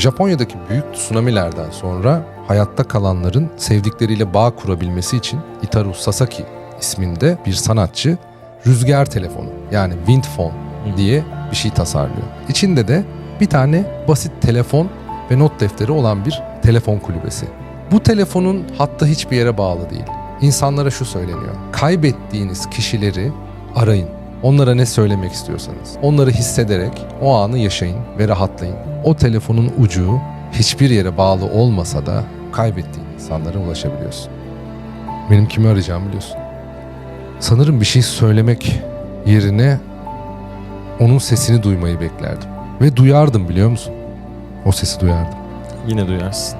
Japonya'daki büyük tsunamilerden sonra hayatta kalanların sevdikleriyle bağ kurabilmesi için Itaru Sasaki isminde bir sanatçı rüzgar telefonu yani wind phone diye bir şey tasarlıyor. İçinde de bir tane basit telefon ve not defteri olan bir telefon kulübesi. Bu telefonun hatta hiçbir yere bağlı değil. İnsanlara şu söyleniyor. Kaybettiğiniz kişileri arayın. Onlara ne söylemek istiyorsanız. Onları hissederek o anı yaşayın ve rahatlayın. O telefonun ucu hiçbir yere bağlı olmasa da kaybettiğin insanlara ulaşabiliyorsun. Benim kimi arayacağımı biliyorsun. Sanırım bir şey söylemek yerine onun sesini duymayı beklerdim. Ve duyardım biliyor musun? O sesi duyardım. Yine duyarsın.